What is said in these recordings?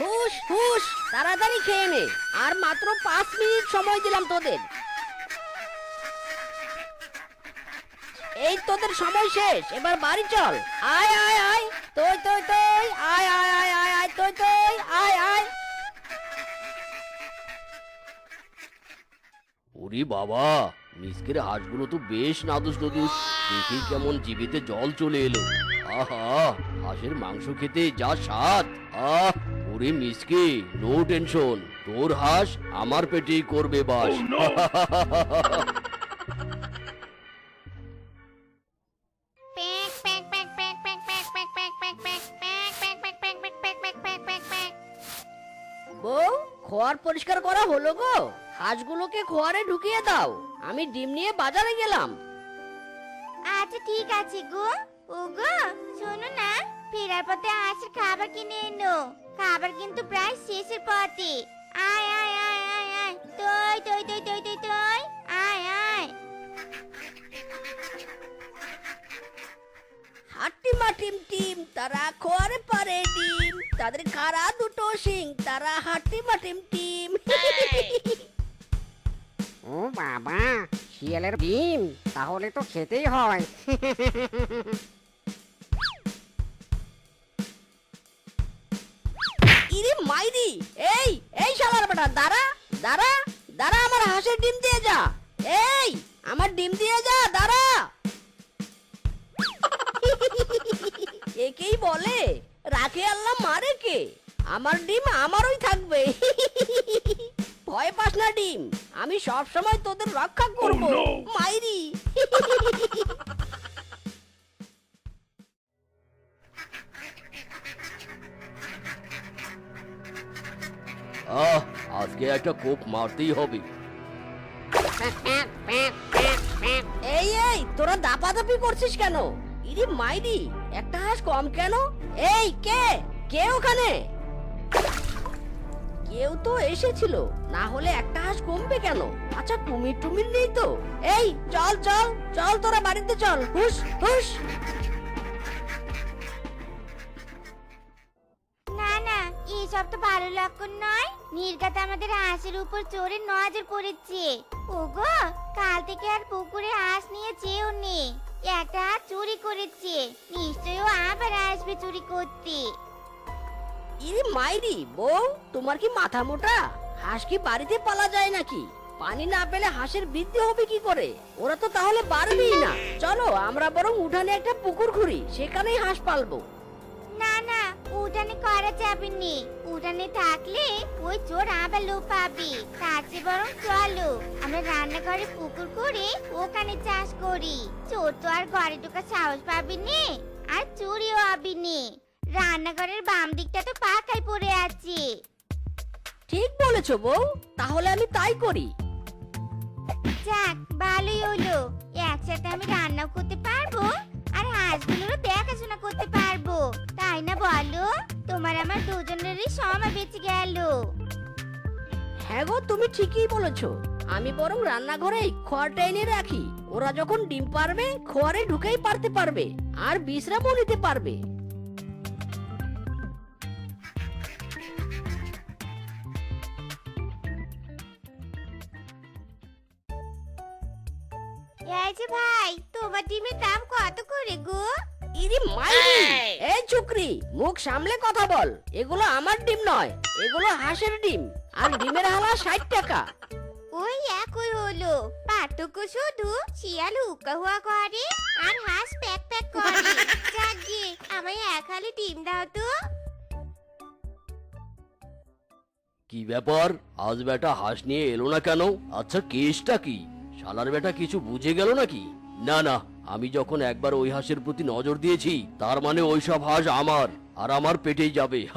হুশ হুশ, তাড়াতাড়ি খেয়ে নে। আর মাত্র পাঁচ মিনিট সময় দিলাম তোদের। এই তোদের সময় শেষ, এবার বাড়ি চল। আয় আয় আয় তুই তুই তুই আয় আয় আয় আয় আয় তুই তুই আয় আয়। ওরে বাবা, মিসকের হাঁসগুলো তো বেশ নাদুস নদুস। দেখেই কেমন জিভেতে জল চলে এলো। আহা, হাঁসের মাংস খেতে যা স্বাদ। আহ! ওরে মিসকে নো টেনশন তোর হাঁস আমার পেটেই করবে বাস বউ খোয়ার পরিষ্কার করা হলো গো হাঁসগুলোকে খোয়ারে ঢুকিয়ে দাও আমি ডিম নিয়ে বাজারে গেলাম আচ্ছা ঠিক আছে গো ও গো শোনো না ফেরার পথে হাঁসের খাবার কিনে এনো খাবার কিন্তু প্রায় শেষের পথে। আয় আয় আয় আয় আয়। তুই তুই তুই তুই তুই তুই আয় আয়। হাট্টিমা টিম টিম তারা খোয়ারে পারে ডিম। তাদের কারা দুটো সিং তারা হাট্টিমা টিম টিম ও বাবা শিয়ালের ডিম তাহলে তো খেতেই হয়। মাইরি এই এই শালার বেটা দাঁড়া দাঁড়া দাঁড়া আমার হাঁসের ডিম দিয়ে যা। এই আমার ডিম দিয়ে যা দাঁড়া। একেই বলে রাখে আল্লাহ মারে কে? আমার ডিম আমারই থাকবে। ভয় পাস না ডিম আমি সব সময় তোদের রক্ষা করব মাইরি। আহ, আজকে একটা কোপ মারতেই হবে। এই এই, তোরা দাপাদাপি করছিস কেন? ইরি মাইরি, একটা হাঁস কম কেন? এই, কে? কে ওখানে? কেউ তো এসেছিল, না হলে একটা হাঁস কমবে কেন? আচ্ছা কুমির টুমির নেই তো? এই, চল চল চল তোরা বাড়িতে চল। হুস হুস এসব তো ভালো লক্ষণ নয়। নির্গাত আমাদের হাঁসের উপর চোরে নজর পড়েছে ওগো কাল থেকে আর পুকুরে হাঁস নিয়ে যেও নে। একটা হাঁস চুরি করেছে। নিশ্চয়ই ও আবার আসবে চুরি করতে। ইরি মাইরি বউ তোমার কি মাথা মোটা? হাঁস কি বাড়িতে পালা যায় নাকি? পানি না পেলে হাঁসের বৃদ্ধি হবে কি করে? ওরা তো তাহলে বাড়বেই না। চলো আমরা বরং উঠানে একটা পুকুর ঘুরি সেখানেই হাঁস পালবো। না না উঠানে করা যাবে নি। উঠানে থাকলে ওই চোর আবার লোপ পাবে। তার চেয়ে বরং চলো আমরা রান্নাঘরে পুকুর করে ওখানে চাষ করি। চোর তো আর ঘরে ঢোকার সাহস পাবি নি আর চুরিও হবি নে। রান্নাঘরের বাম দিকটা তো পাকাই পড়ে আছে। ঠিক বলেছ বউ তাহলে আমি তাই করি। যাক ভালোই হলো। একসাথে আমি রান্নাও করতে পারব। বলো তোমার আমার দুজনেরই সময় বেঁচে গেল। হ্যাঁ গো তুমি ঠিকই বলেছ। আমি বরং রান্নাঘরে খড়টা এনে রাখি। ওরা যখন ডিম পারবে খোয়ারে ঢুকেই পারতে পারবে আর বিশ্রামও নিতে পারবে। এই যে ভাই তোমার ডিমের দাম কত করে গো? ইরি মাইরি। এই। চুকরি মুখ সামলে কথা বল। এগুলো আমার ডিম নয় এগুলো হাঁসের ডিম। আর ডিমের হালা ষাট টাকা। ওই একই হলো। পার্থক্য শুধু শিয়াল হুকা হুয়া করে আর হাঁস প্যাক প্যাক করে। যাকে আমায় এক হালি ডিম দাও তো। কি ব্যাপার? আজ বেটা হাঁস নিয়ে এলো না কেন? আচ্ছা কেসটা কি? শালার বেটা কিছু বুঝে গেল নাকি? না না, আমি যখন একবার ওই হাঁসের প্রতি নজর দিয়েছি, তার মানে ওই সব হাঁস আমার, আর আমার পেটেই যাবে।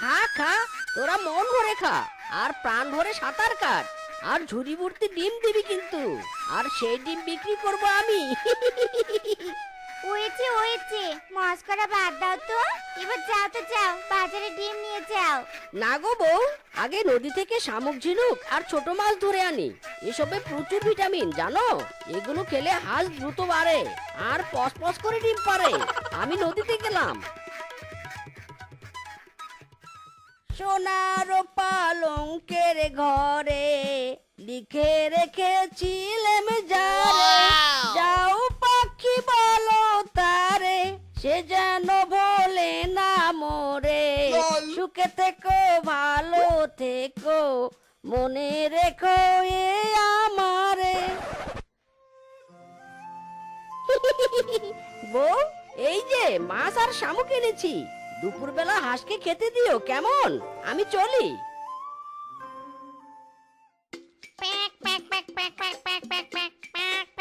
খা খা, তোরা মন ভরে খা, আর প্রাণ ভরে সাঁতার কাট, আর ঝুড়ি ভর্তি ডিম দিবি কিন্তু, আর সেই ডিম বিক্রি করব আমি। হয়েছে হয়েছে। মস্করা বাদ দাও তো। এবার যাও তো যাও। বাজারে ডিম নিয়ে যাও। না গো বউ আগে নদী থেকে শামুক ঝিনুক আর ছোট মাছ ধরে আনি। এসবে প্রচুর ভিটামিন জানো? এগুলো খেলে হাঁস দ্রুত বাড়ে আর পস করে ডিম পারে আমি নদীতে গেলাম। সোনার পালঙ্কের ঘরে লিখে রেখেছিলাম যারে। যাও সে যেন বলে না মোরে সুখে থেকো ভালো থেকো মনে রেখো এ আমারে বউ এই যে মাছ আর শামুক এনেছি দুপুরবেলা হাঁসকে খেতে দিও কেমন আমি চলি pack pack pack pack pack pack pack pack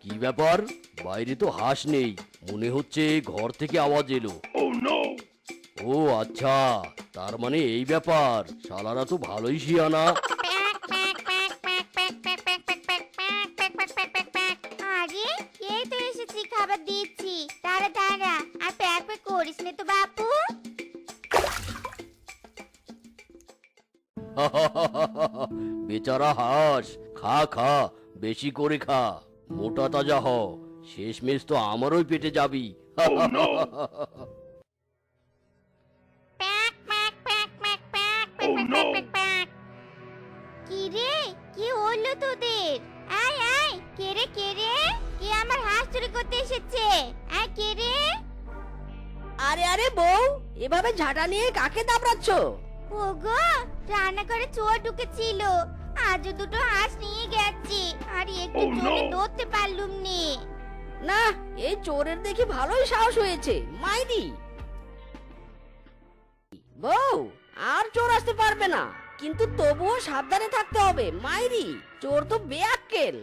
কি ব্যাপার? বাইরে তো হাঁস নেই। মনে হচ্ছে ঘর থেকে আওয়াজ এলো। oh, ও আচ্ছা। তার মানে এই ব্যাপার। শালারা তো ভালোই শিয়ানা। বেচারা হাস। খা খা। বেশি করে খা। মোটা তাজা হ। শেষমেশ তো আমারই পেটে যাবি। কি রে? কি হলো তোদের? আয় আয়। কে রে কে রে? কে আমার হাঁস চুরি করতে এসেছে? আয় কে রে? আরে আরে বউ এভাবে ঝাঁটা নিয়ে কাকে দাবড়াচ্ছ? ওগো রান্নাঘরে চোর ঢুকেছিল। আজও দুটো হাঁস নিয়ে গেছি। আর একটু জোরে ধরতে পারলুম নি। না এই চোরের দেখি ভালোই সাহস হয়েছে মাইরি। বউ আর চোর আসতে পারবে না কিন্তু তবুও সাবধানে থাকতে হবে মাইরি চোর তো বেয়াক্কেল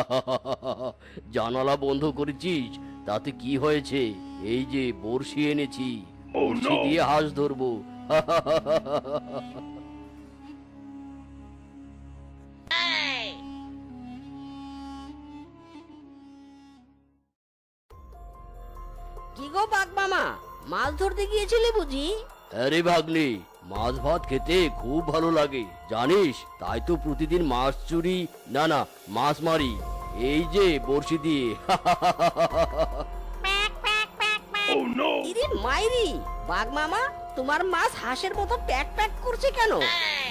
জানালা বন্ধ করেছিস? তাতে কি হয়েছে? এই যে বড়শি এনেছি। বড়শি দিয়ে হাঁস ধরবো। কি গো বাঘ মামা? মাছ ধরতে গিয়েছিলে বুঝি? আরে ভাগ্নে মাছ ভাত খেতে খুব ভালো লাগে। জানিস তাই তো প্রতিদিন মাছ চুরি না না মাছ মারি। এই যে বড়শি দিয়ে। প্যাক প্যাক প্যাক প্যাক ইরে মাইরি বাঘ মামা তোমার মাছ হাঁসের মতো প্যাক প্যাক করছে কেন?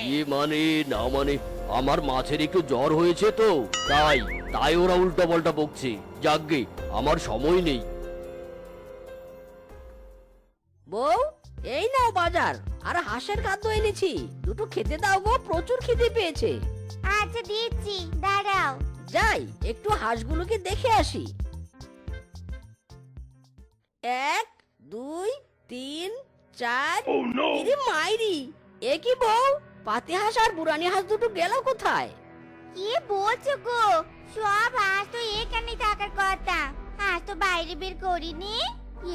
ইয়ে মানে না মানে আমার মাছের একটু জ্বর হয়েছে তো তাই তাই ওরা উল্টা পাল্টা বকছে যাকগে আমার সময় নেই। বউ এই নাও বাজার। আর হাঁসের খাদ্য এনেছি। দুটো খেতে দাও গো প্রচুর খিদে পেয়েছে। আচ্ছা দিচ্ছি দাঁড়াও। যাই একটু হাঁসগুলোকে দেখে আসি। এক দুই তিন চার। ইরে মাইরি এ কি বউ? পাতি হাঁস আর বুড়ানি হাঁস দুটো গেল কোথায়? কি বলছো গো? সব হাঁস তো এখানে থাকার কথা। হাঁস তো বাইরে বের করিনি।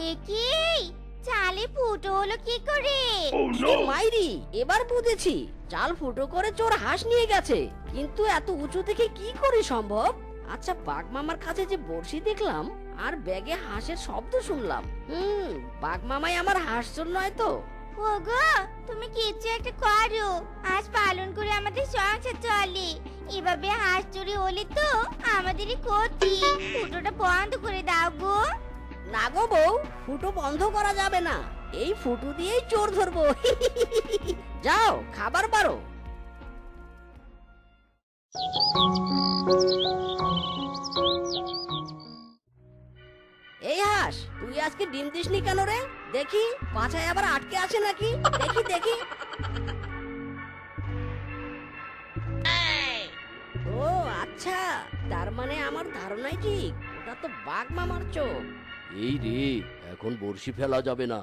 এ কি? চালে ফুটো হলো কি করে? ইরে মাইরি এবার বুঝেছি। চাল ফুটো করে চোর হাঁস নিয়ে গেছে। কিন্তু এত উঁচু থেকে কি করে সম্ভব? আচ্ছা বাঘ মামার কাছে যে বড়শি দেখলাম আর ব্যাগে হাঁসের শব্দ শুনলাম। হুম বাঘ মামাই আমার হাঁস চোর নয় তো? ওগো তুমি কিছু একটা করো। হাঁস পালন করে আমাদের সংসার চলে। এভাবে হাঁস চুরি হলে তো আমাদেরই ক্ষতি। ফুটোটা বন্ধ করে দাও গো। না গো বউ, ফুটো বন্ধ করা যাবে না। এই ফুটো দিয়েই চোর ধরবো। যাও, খাবার পারো। এই হাঁস, তুই আজকে ডিম দিসনি কেন রে? দেখি পাছায় আবার আটকে আছে নাকি? দেখি দেখি। ও আচ্ছা তার মানে আমার ধারণাই ঠিক। ওটা তো বাঘ মামার চোখ। এই রে এখন বড়শি ফেলা যাবে না।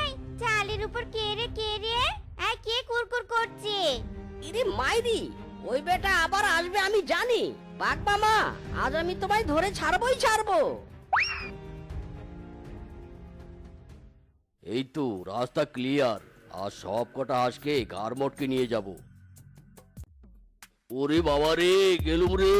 এই চালের উপর কে রে কে রে? এই কে কুরকুর করছে? ইরে মাইরি ওই বেটা আবার আসবে আমি জানি। বাঘ মামা আজ আমি তোমায় ধরে ছাড়বই ছাড়বো। এই তো রাস্তা ক্লিয়ার আর সব কটা হাঁসকে গার মটকে নিয়ে যাব। ওরে বাবা রে গেলুম রে।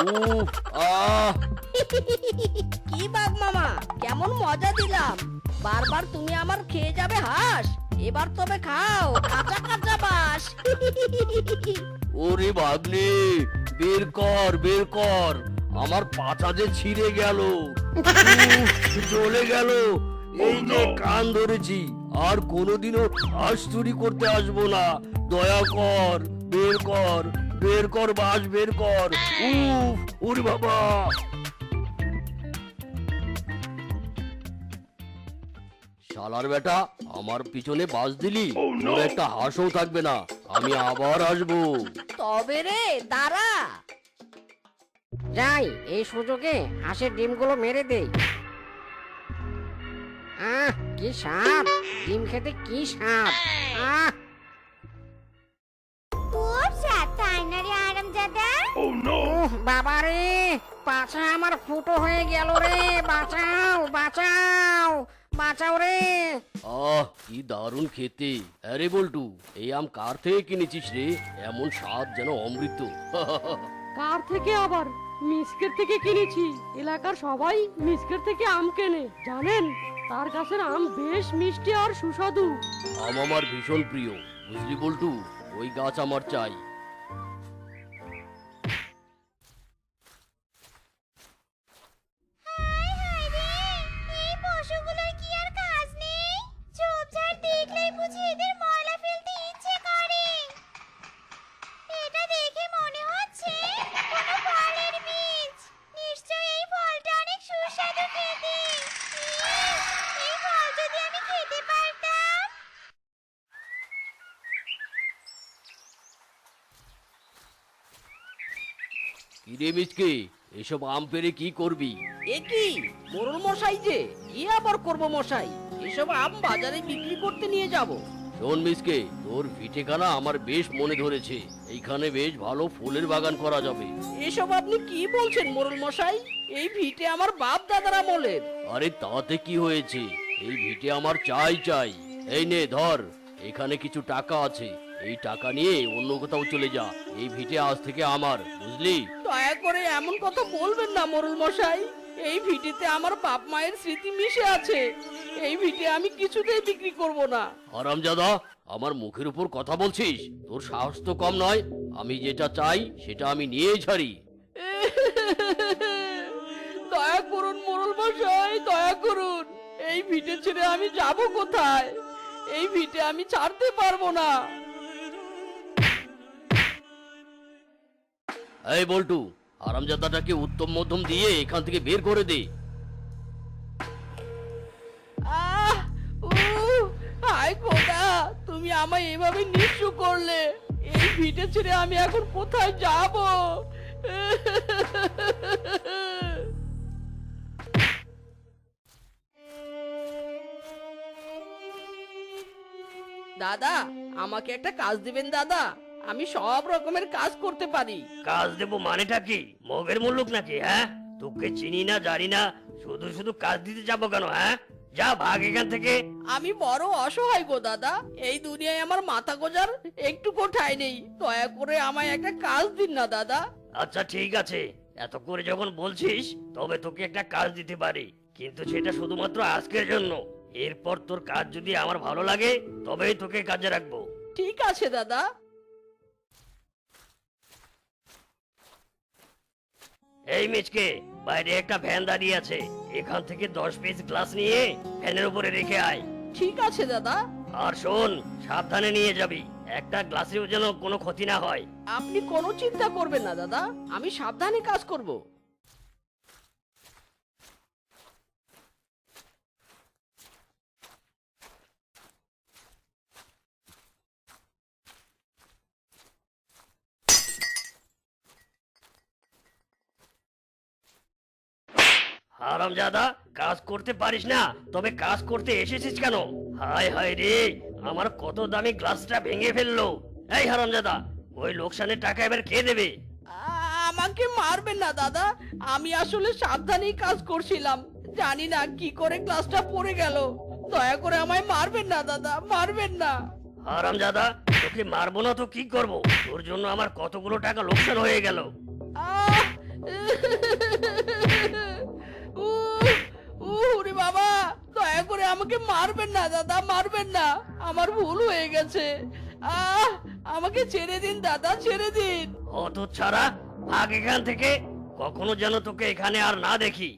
উফ আহ। কি বাঘ মামা কেমন মজা দিলাম। বারবার তুমি আমার খেয়ে যাবে হাঁস এবার তবে খাও কাঁচা কাঁচা বাস ওরে ভাগ্নে বের কর বের কর। আমার পাছা যে ছিঁড়ে গেল চলে গেল। এই যে কান ধরেছি আর কোনোদিনও হাঁস চুরি করতে আসব না। দয়া কর বের কর। বের কর বাস বের কর। উফ ওরে বাবা। শালার বেটা আমার পিছনে বাস দিলি? তোর একটা হাঁসও থাকবে না। আমি আবার আসব। তবে রে দাঁড়া। যাই এই সুযোগে হাঁসের ডিমগুলো মেরে দেই। আহ কি সাপ ডিম খেতে কি সাপ আহ খুব স্বাদ তাই না রে আরামজাদা বাবা রে পাছা আমার ফুটো হয়ে গেল রে বাঁচাও বাঁচাও বাঁচাও রে। আহ কি দারুণ খেতে। আরে বল্টু এই আম কার থেকে কিনেছিস রে? এমন স্বাদ যেন অমৃত। কার থেকে আবার? মিসকের থেকে কিনেছি। এলাকার সবাই মিসকের থেকে আম কেনে জানেন? তার গাছের আম বেশ মিষ্টি আর সুস্বাদু। আম আমার ভীষণ প্রিয় বুঝলি বল্টু? ওই গাছ আমার চাই। কিরে মিচকে? এসব আম পেরে কি করবি? এ কি? মোরল মশাই যে কি আবার করব মশাই? এসব আম বাজারে বিক্রি করতে নিয়ে যাব। শোন মিসকে তোর ভিটেখানা আমার বেশ মনে ধরেছে। এইখানে বেশ ভালো ফুলের বাগান করা যাবে। এসব আপনি কি বলছেন মোরল মশাই? এই ভিটে আমার বাপ দাদার আমলের আরে তাতে কি হয়েছে? এই ভিটে আমার চাই চাই। এই নে ধর এখানে কিছু টাকা আছে। এই টাকা নিয়ে অন্য কোথাও চলে যা। এই ভিটে আজ থেকে আমার বুঝলি? দয়া করে এমন কথা বলবেন না মোরল মশাই। এই ভিটেতে আমার বাপ মায়ের স্মৃতি মিশে আছে। এই ভিটে আমি কিছুতেই বিক্রি করব না। আরামজাদা আমার মুখের উপর কথা বলছিস? তোর সাহস তো কম নয়। আমি যেটা চাই সেটা আমি নিয়েই ছাড়ি। দয়া করুন মোরল মশাই দয়া করুন। এই ভিটে ছেড়ে আমি যাব কোথায়? এই ভিটে আমি ছাড়তে পারব না। এই বল্টু আরামজাদাটাকে উত্তম মধ্যম দিয়ে এখান থেকে বের করে দে। হায় খোদা, তুমি আমায় এভাবে নিঃস্ব করলে। এই ভিটে ছেড়ে আমি এখন কোথায় যাব? দাদা, আমাকে একটা কাজ দিবেন, দাদা। আমি সব রকমের কাজ করতে পারি। কাজ দেবো মানেটা কি? মগের মুল্লুক নাকি হ্যাঁ? তোকে চিনি না জানি না শুধু শুধু কাজ দিতে যাব কেন হ্যাঁ? যা ভাগ এখান থেকে। আমি বড় অসহায় গো দাদা এই দুনিয়ায় আমার মাথা গোজার একটু ঠাঁই নেই। দয়া করে আমায় একটা কাজ দিন না দাদা। আচ্ছা ঠিক আছে। এত করে যখন বলছিস তবে তোকে একটা কাজ দিতে পারি। কিন্তু সেটা শুধুমাত্র আজকের জন্য। এরপর তোর কাজ যদি আমার ভালো লাগে তবেই তোকে কাজে রাখব। ঠিক আছে দাদা। এই মিচকে বাইরে একটা ভ্যান দাঁড়িয়ে আছে। এখান থেকে দশ পিস গ্লাস নিয়ে ভ্যানের উপরে রেখে আয়। ঠিক আছে দাদা। আর শোন সাবধানে নিয়ে যাবি। একটা গ্লাসেও যেন কোনো ক্ষতি না হয়। আপনি কোনো চিন্তা করবেন না দাদা। আমি সাবধানে কাজ করব। হারামজাদা কাজ করতে পারিস না তবে কাজ করতে এসেছিস কেন? হায় হায় রে আমার কত দামি গ্লাসটা ভেঙে ফেলল। এই হারামজাদা ওই লোকসানের টাকা এবার কে দেবে? আমাকে মারবেন না দাদা। আমি আসলে সাবধানেই কাজ করছিলাম। জানি না কি করে ক্লাসটা পড়ে গেল। দয়া করে আমায় মারবেন না দাদা মারবেন না। আরাম দাদা তোকে মারবো না তো কি করব? তোর জন্য আমার কতগুলো টাকা লোকসান হয়ে গেল। আহ! উরে বাবা দয়া করে আমাকে মারবেন না দাদা মারবেন না। আমার ভুল হয়ে গেছে। আহ আমাকে ছেড়ে দিন দাদা ছেড়ে দিন। অত ছাড়া ভাগ এখান থেকে কখনো যেন তোকে এখানে আর না দেখি।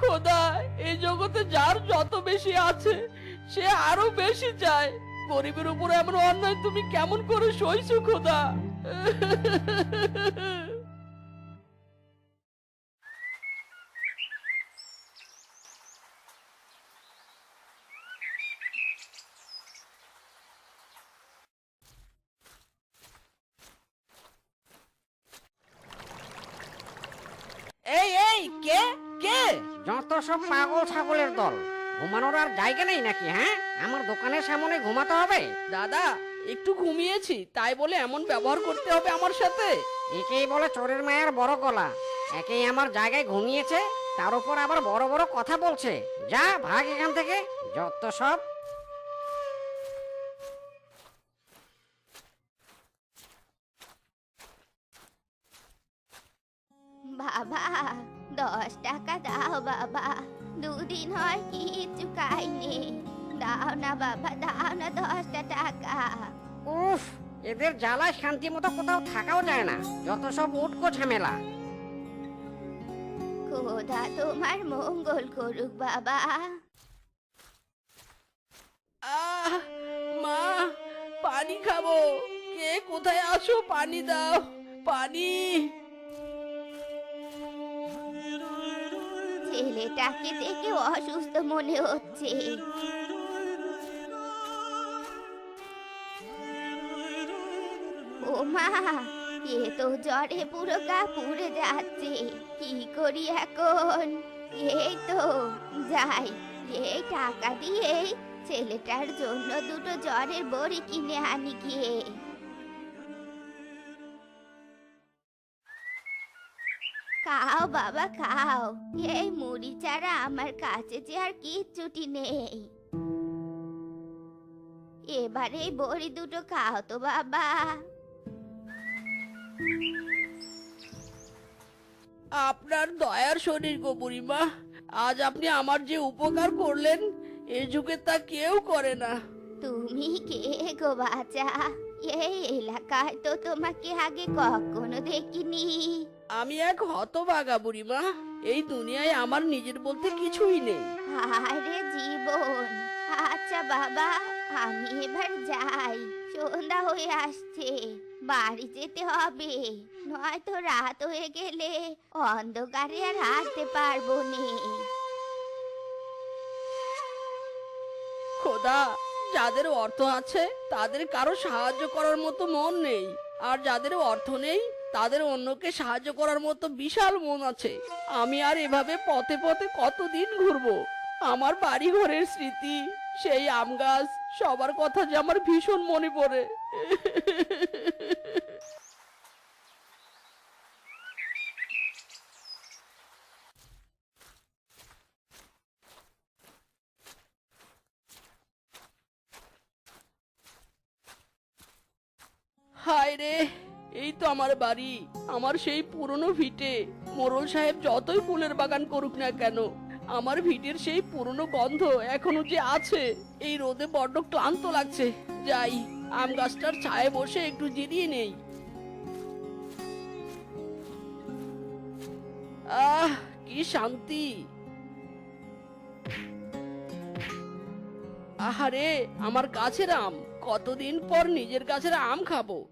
খোদা এই জগতে যার যত বেশি আছে সে আরও বেশি চায়। গরিবের উপরে এমন অন্যায় তুমি কেমন করে সইছো খোদা? এই এই কে? কে? যত সব পাগল ছাগলের দল ঘুমানোর আর জায়গা নেই নাকি হ্যাঁ? আমার দোকানের সামনে ঘুমাতে হবে। দাদা একটু ঘুমিয়েছি তাই বলে এমন ব্যবহার করতে হবে আমার সাথে? একেই বলে চোরের মায়ের বড় গলা। একেই আমার জায়গায় ঘুমিয়েছে তার উপর আবার বড় বড় কথা বলছে। যা ভাগ এখান থেকে যত সব। বাবা দশ টাকা দাও বাবা। দুদিন হয় কিচ্ছু খাইনি। দাও না বাবা দাও না দশটা টাকা। উফ এদের জ্বালায় শান্তি মতো কোথাও থাকাও যায় না। যত সব উটকো ঝামেলা। খোদা তোমার মঙ্গল করুক বাবা। আহ মা পানি খাব। কে কোথায় আসো পানি দাও পানি। ছেলেটাকে দেখে অসুস্থ মনে হচ্ছে। ও মা, এ তো জ্বরে পুরো গা পুড়ে যাচ্ছে, কি করি এখন? এই তো যাই এই টাকা দিয়ে ছেলেটার জন্য দুটো জ্বরের বড়ি কিনে আনি গিয়ে খাও বাবা, খাও, এই মুড়ি ছাড়া আমার কাছে যে আর কিচ্ছুটি নেই। এবারে বড়ি দুটো খাও তো বাবা। আপনার দয়ার শরীর গো বুড়িমা। আজ আপনি আমার যে উপকার করলেন এ যুগে তা কেউ করে না। তুমি কে গো বাচ্চা এই এলাকায় তো তোমাকে আগে কখনো দেখিনি। আমি এক হতভাগা বুড়িমা। এই দুনিয়ায় আমার নিজের বলতে কিছুই নেই। আরে জীবন। আচ্ছা বাবা আমি এবার যাই। সন্ধ্যা হয়ে আসছে। বাড়ি যেতে হবে। নয়তো রাত হয়ে গেলে অন্ধকারে আর আসতে পারব নে। খোদা, যাদের অর্থ আছে, তাদের কারও সাহায্য করার মতো মন নেই। আর যাদের অর্থ নেই, তাদের অন্যকে সাহায্য করার মতো বিশাল মন আছে। আমি আর এভাবে পথে পথে কতদিন ঘুরবো? আমার বাড়ি ঘরের স্মৃতি, সেই আম গাছ সবার কথা যে আমার ভীষণ মনে পড়ে। হায় রে, এই তো আমার বাড়ি, আমার সেই পুরনো ভিটে। মোরল সাহেব যতই ফুলের বাগান করুক না কেন আমার ভিটের সেই পুরনো গন্ধ এখনও যে আছে, এই রোদে বড্ড ক্লান্ত লাগছে। যাই, আম গাছটার ছায়ে বসে একটু জিরিয়ে নেই। আহ, কি শান্তি। আহারে, আমার গাছের আম, কতদিন পর নিজের গাছের আম খাব?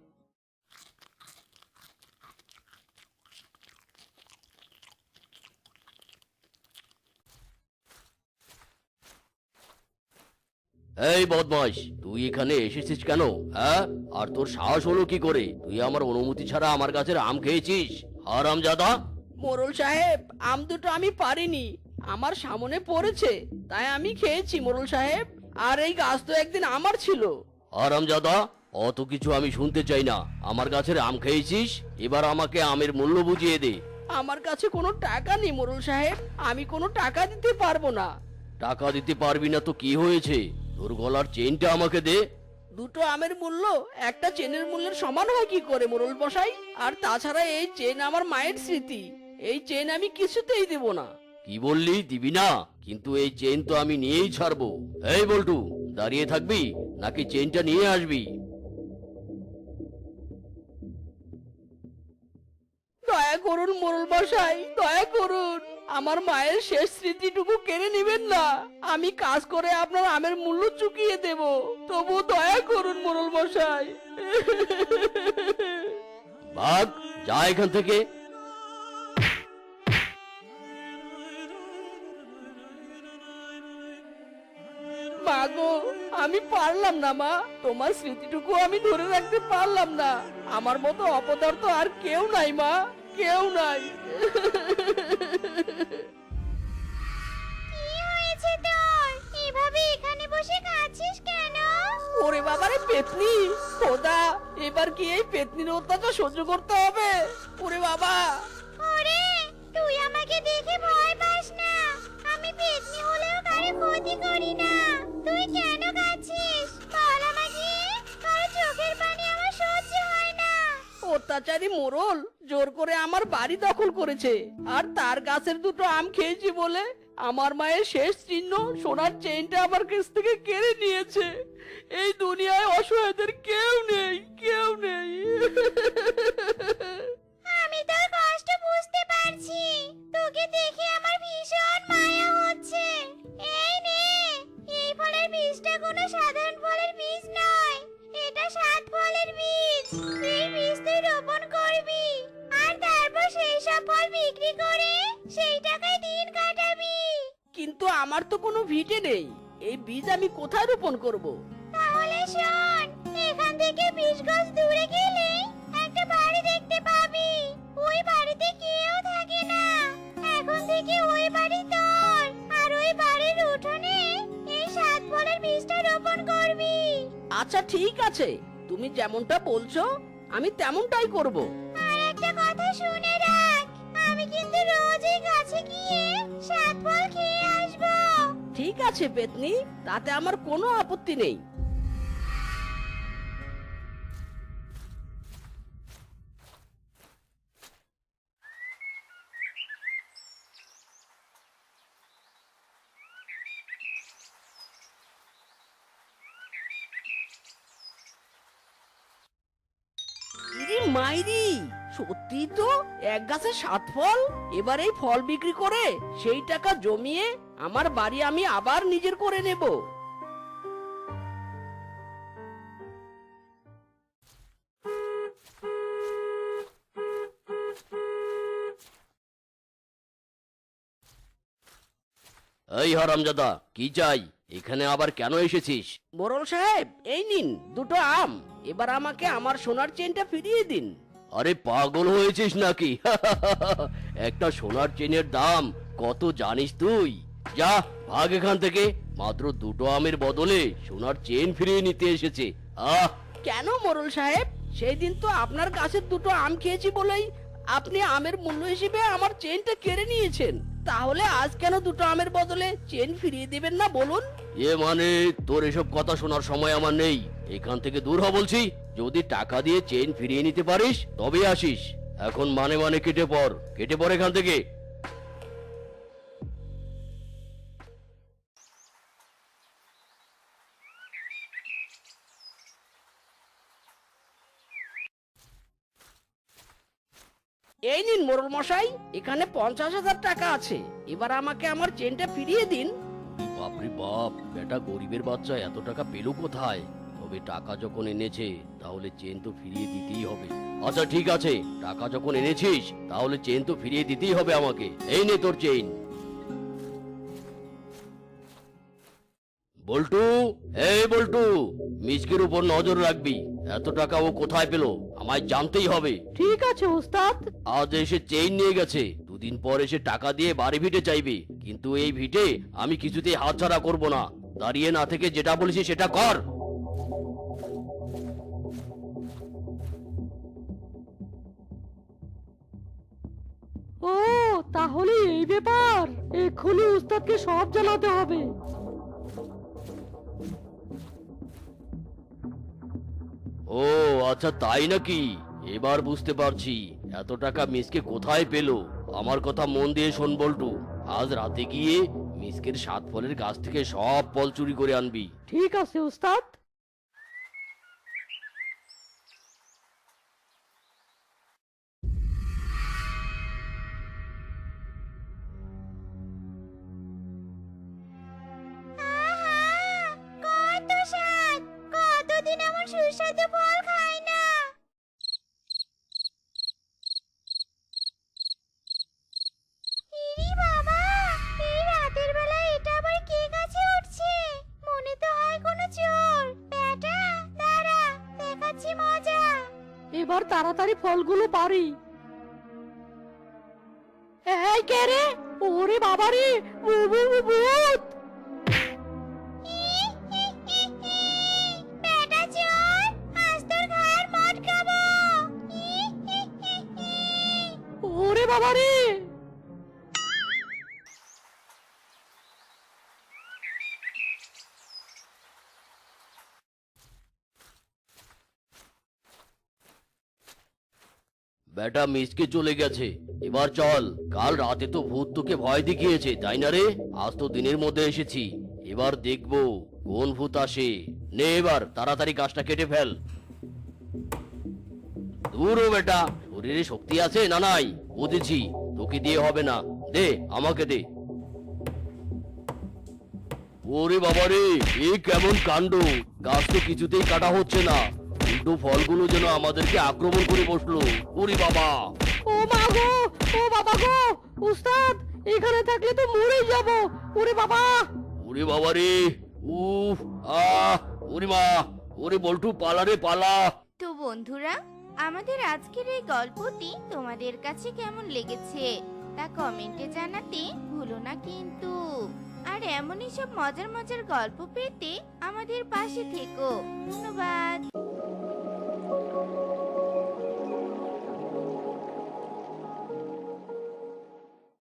এই বদমাস তুই এখানে এসেছিস কেন হ্যাঁ? আর তোর সাহস হলো কি করে? তুই আমার অনুমতি ছাড়া আমার গাছের আম খেয়েছিস হারাম জাদা মোরল সাহেব আম দুটো আমি পারিনি। আমার সামনে পড়েছে তাই আমি খেয়েছি মোরল সাহেব। আর এই গাছ তো একদিন আমার ছিল। হারাম জাদা অত কিছু আমি শুনতে চাই না। আমার গাছের আম খেয়েছিস এবার আমাকে আমের মূল্য বুঝিয়ে দে। আমার কাছে কোনো টাকা নেই মোরল সাহেব। আমি কোনো টাকা দিতে পারব না। টাকা দিতে পারবি না তো কি হয়েছে? তোর গলার চেনটা আমাকে দে। দুটো আমের মূল্য একটা চেনের মূল্যের সমান হয় কি করে মোরল বসাই আর তাছাড়া এই চেন আমার মায়ের স্মৃতি। এই চেন আমি কিছুতেই দেব না। কি বললি দিবি না? কিন্তু এই চেন তো আমি নিয়েই ছাড়বো। এই বল্টু দাঁড়িয়ে থাকবি নাকি চেনটা নিয়ে আসবি? দয়া করুন মোরল বসাই দয়া করুন। আমার মায়ের শেষ স্মৃতিটুকু কেড়ে নেবেন না। আমি কাজ করে আপনার আমের মূল্য চুকিয়ে দেব। তবু দয়া করুন মোরল বসাই ভাগ যা এখান থেকে। আমি পারলাম না মা। তোমার স্মৃতিটুকু আমি ধরে রাখতে পারলাম না। আমার মতো অপদার্থ আর কেউ নাই মা। কেউ নাই। এখানে বসে কাঁদছিস কেন ওরে এবার কি এই পেতনির সহ্য করতে হবে? ওরে বাবা। তুই আমাকে দেখে ভয় পাস না। আমি পেতনি হলেও কারও ক্ষতি করি না। তুই কেন কাঁদছিস? অত্যাচারী মোরল জোর করে আমার বাড়ি দখল করেছে। আর তার গাছের দুটো আম খেয়েছি বলে আমার মায়ের শেষ চিহ্ন সোনার চেইনটা আমার কাছ থেকে কেড়ে নিয়েছে। এই দুনিয়ায় অসহায়দের কেউ নেই কেউ নেই। আমি তোর কষ্ট বুঝতে পারছি। তোকে দেখে আমার ভীষণ মায়া হচ্ছে। এই নে, এই ফলের বীজটা কোনো সাধারণ ফলের বীজ এটা সাত ফলের বীজ। এই বীজ তুই রোপণ করবি। আর তারপর সেই সব ফল বিক্রি করে সেই টাকায় দিন কাটাবি। কিন্তু আমার তো কোনো ভিটে নেই। এই বীজ আমি কোথায় রোপণ করব। তাহলে শোন এখান থেকে বিশ গজ দূরে গেলে একটা বাড়ি দেখতে পাবি। ওই বাড়িতে কেউ থাকে না। এখন থেকে ওই বাড়ি তোর। আর ওই বাড়ির উঠোনে সাত ফলের বীজটা রোপণ করবি। আচ্ছা ঠিক আছে। তুমি যেমনটা বলছো আমি তেমনটাই করব। আর একটা কথা শুনে রাখ আমি কিন্তু রোজই গাছে গিয়ে সাত ফল খেয়ে আসব। ঠিক আছে পেতনি তাতে আমার কোনো আপত্তি নেই। এক গাছে সাত ফল এবার এই ফল বিক্রি করে সেই টাকা জমিয়ে আমার বাড়ি আমি আবার নিজের করে নেব। এই হারামজাদা কি চাই? এখানে আবার কেন এসেছিস? মোরল সাহেব এই নিন দুটো আম। এবার আমাকে আমার সোনার চেনটা ফিরিয়ে দিন। আরে পাগল হয়েছিস নাকি? একটা সোনার চেনের দাম, কত জানিস তুই? যা, ভাগ এখান থেকে। মাত্র দুটো আমের বদলে সোনার চেন ফিরিয়ে নিতে এসেছে। আহ! কেন মোরল সাহেব? সেই দিন তো আপনার গাছের দুটো আম খেয়েছি বলেই আপনি আমের মূল্য হিসেবে আমার চেনটা কেড়ে নিয়েছেন। তাহলে আজ কেন দুটো আমের বদলে চেন ফিরিয়ে দেবেন না বলুন? এ মানে তোর এসব কথা শোনার সময় আমার নেই। এখান থেকে দূর হ বলছি। যদি টাকা দিয়ে চেন ফিরিয়ে নিতে পারিস তবে আসিস। এখন মানে মানে কেটে পড়। কেটে পর এখান থেকে। এই নিন মোরল মশাই, এখানে পঞ্চাশ হাজার টাকা আছে। এবার আমাকে আমার চেনটা ফিরিয়ে দিন। বাপরে বাপ, বেটা গরিবের বাচ্চা এত টাকা পেল কোথায়? তবে টাকা যখন এনেছে, তাহলে চেন তো ফিরিয়ে দিতেই হবে। আচ্ছা ঠিক আছে, টাকা যখন এনেছিস, তাহলে চেন তো ফিরিয়ে দিতেই হবে আমাকে। এই নে তোর চেন। বল্টু, এই বল্টু, মিসকির উপর নজর রাখবি। এত টাকা ও কোথায় পেল? আমায় জানতেই হবে। ঠিক আছে উস্তাদ আজ এসে চেইন নিয়ে গেছে। দুদিন পর এসে টাকা দিয়ে বাড়ি ভিটে চাইবে। কিন্তু এই ভিটে আমি কিছুতেই হাতছাড়া করব না। দাঁড়িয়ে না থেকে যেটা বলেছি সেটা কর। ও তাহলে এই ব্যাপার। এক্ষুনি উস্তাদকে সব জানাতে হবে। ও আচ্ছা তাই নাকি? এবার বুঝতে পারছি। এত টাকা মিসকে কোথায় পেল? আমার কথা মন দিয়ে শোন, বল্টু। আজ রাতে গিয়ে মিসকের সাত ফলের গাছ থেকে সব ফল চুরি করে আনবি। ঠিক আছে, উস্তাদ। এবার তাড়াতাড়ি ফলগুলো পারি। এই কে রে? ওরে বাবা রে! ভূ- ভূ- ভূ- ভূত! বেটা চোর আজ তোর ঘাড় মটকাবো ওরে বেটা মিসকে চলে গেছে। এবার চল, কাল রাতে তো ভূত তোকে ভয় দেখিয়েছে, তাই না রে? আজ তো দিনের মধ্যে এসেছি। এবার দেখব কোন ভূত আসে। নে এবার, তাড়াতাড়ি গাছটা কেটে ফেল। দূর ও বেটা, শরীরে শক্তি আছে না নাই? বুঝেছি, তোকে দিয়ে হবে না। দে, আমাকে দে। ওরে বাবা রে এ কেমন কাণ্ড? গাছ তো কিছুতেই কাটা হচ্ছে না। উল্টো ফলগুলো যেন আমাদেরকে আক্রমণ করে বসল। ওরে বাবা। ও মা গো ও বাবা গো উস্তাদ এখানে থাকলে তো মরেই যাব। ওরে বাবা। ওরে বাবা রে। উফ আহ ওরে মা ওরে বল্টু পালা রে পালা। তো বন্ধুরা আমাদের আজকের এই গল্পটি তোমাদের কাছে কেমন লেগেছে তা কমেন্টে জানাতে ভুলো না কিন্তু। আর এমনই সব মজার মজার গল্প পেতে আমাদের পাশে থেকো। ধন্যবাদ। Thank you.